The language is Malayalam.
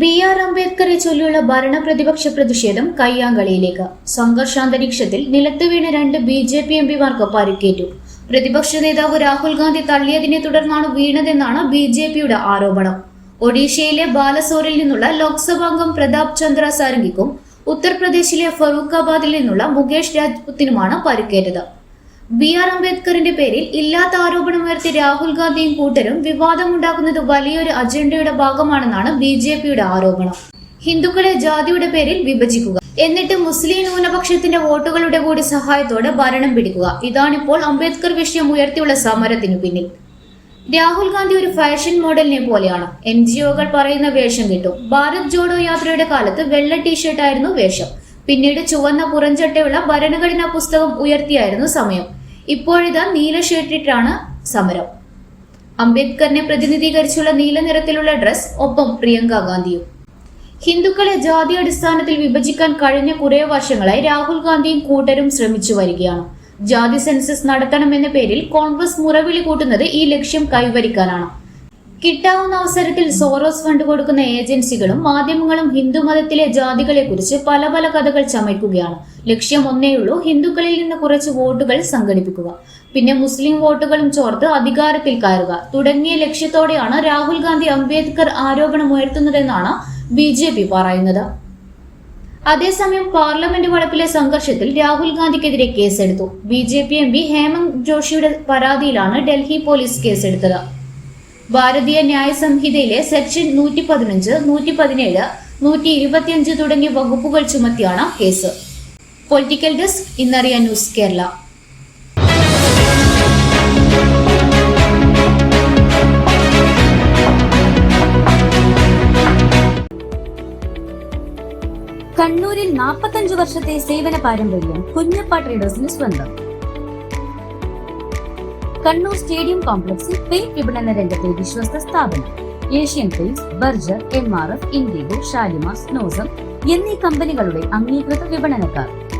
ബി ആർ അംബേദ്കറെ ചൊല്ലിയുള്ള ഭരണ പ്രതിപക്ഷ പ്രതിഷേധം കയ്യാങ്കളിയിലേക്ക്. സംഘർഷാന്തരീക്ഷത്തിൽ നിലത്ത് വീണ രണ്ട് ബി ജെ പി എംപിമാർക്ക് പരിക്കേറ്റു പ്രതിപക്ഷ നേതാവ് രാഹുൽ ഗാന്ധി തള്ളിയതിനെ തുടർന്നാണ് വീണതെന്നാണ് ബി ജെ പിയുടെ ആരോപണം. ഒഡീഷയിലെ ബാലസോറിൽ നിന്നുള്ള ലോക്സഭാംഗം പ്രതാപ് ചന്ദ്ര സാരംഗിക്കും ഉത്തർപ്രദേശിലെ ഫറൂഖാബാദിൽ നിന്നുള്ള മുകേഷ് രാജ്പുത്തിനുമാണ് പരിക്കേറ്റത്. ബി ആർ അംബേദ്കറിന്റെ പേരിൽ ഇല്ലാത്ത ആരോപണം ഉയർത്തി രാഹുൽ ഗാന്ധിയും കൂട്ടരും വിവാദമുണ്ടാക്കുന്നത് വലിയൊരു അജണ്ടയുടെ ഭാഗമാണെന്നാണ് ബി ജെ പിയുടെ ആരോപണം. ഹിന്ദുക്കളെ ജാതിയുടെ പേരിൽ വിഭജിക്കുക. എന്നിട്ട് മുസ്ലിം ന്യൂനപക്ഷത്തിന്റെ വോട്ടുകളുടെ കൂടി സഹായത്തോടെ ഭരണം പിടിക്കുക. ഇതാണിപ്പോൾ അംബേദ്കർ വിഷയം ഉയർത്തിയുള്ള സമരത്തിന് പിന്നിൽ. രാഹുൽ ഗാന്ധി ഒരു ഫാഷൻ മോഡലിനെ പോലെയാണ്. എൻ ജി ഒകൾ പറയുന്ന വേഷം കിട്ടും. ഭാരത് ജോഡോ യാത്രയുടെ കാലത്ത് വെള്ള ടീഷർട്ടായിരുന്നു വേഷം. പിന്നീട് ചുവന്ന പുറഞ്ചട്ടയുള്ള ഭരണഘടനാ പുസ്തകം ഉയർത്തിയായിരുന്നു സമയം. ഇപ്പോഴിതാ നീല സമരം. അംബേദ്കറിനെ പ്രതിനിധീകരിച്ചുള്ള നീല നിറത്തിലുള്ള ഡ്രസ് ഒപ്പം പ്രിയങ്ക ഗാന്ധിയും. ഹിന്ദുക്കളെ ജാതി അടിസ്ഥാനത്തിൽ വിഭജിക്കാൻ കഴിഞ്ഞ കുറേ വർഷങ്ങളായി രാഹുൽ ഗാന്ധിയും കൂട്ടരും ശ്രമിച്ചു വരികയാണ്. ജാതി സെൻസസ് നടത്തണമെന്ന പേരിൽ കോൺഗ്രസ് മുറവിളി കൂട്ടുന്നത് ഈ ലക്ഷ്യം കൈവരിക്കാനാണ്. കിട്ടാവുന്ന അവസരത്തിൽ സോറോസ് ഫണ്ട് കൊടുക്കുന്ന ഏജൻസികളും മാധ്യമങ്ങളും ഹിന്ദു മതത്തിലെ ജാതികളെ കുറിച്ച് പല പല കഥകൾ ചമയ്ക്കുകയാണ്. ലക്ഷ്യം ഒന്നേയുള്ളൂ ഹിന്ദുക്കളിൽ നിന്ന് കുറച്ച് വോട്ടുകൾ സംഘടിപ്പിക്കുക. പിന്നെ മുസ്ലിം വോട്ടുകളും ചോർത്ത് അധികാരത്തിൽ കയറുക. തുടങ്ങിയ ലക്ഷ്യത്തോടെയാണ് രാഹുൽ ഗാന്ധി അംബേദ്കർ ആരോപണം ഉയർത്തുന്നതെന്നാണ് ബി ജെ പി പറയുന്നത്. അതേസമയം പാർലമെന്റ് വളപ്പിലെ സംഘർഷത്തിൽ രാഹുൽ ഗാന്ധിക്കെതിരെ കേസെടുത്തു. B J P M P Hemant ജോഷിയുടെ പരാതിയിലാണ് ഡൽഹി പോലീസ് കേസെടുത്തത്. ഭാരതീയ ന്യായ സംഹിതയിലെ സെക്ഷൻ നൂറ്റി പതിനഞ്ച് നൂറ്റി പതിനേഴ് നൂറ്റി ഇരുപത്തിയഞ്ച് തുടങ്ങിയ വകുപ്പുകൾ ചുമത്തിയാണ് കേസ്. പൊളിറ്റിക്കൽ ഡെസ്ക് ഇന്നറിയ ന്യൂസ് കേരള കണ്ണൂരിൽ നാൽപ്പത്തഞ്ചു വർഷത്തെ സേവന പാരമ്പര്യം കുഞ്ഞപ്പ ട്രേഡേഴ്സിന് സ്വന്തം. കണ്ണൂർ സ്റ്റേഡിയം കോംപ്ലക്സിൽ പെയിന്റ് വിപണന രംഗത്തെ വിശ്വസ്ത സ്ഥാപനം. Asian Paints Berger M R F Indigo ഷാലിമാസ് നോസം എന്നീ കമ്പനികളുടെ അംഗീകൃത വിപണനക്കാർ.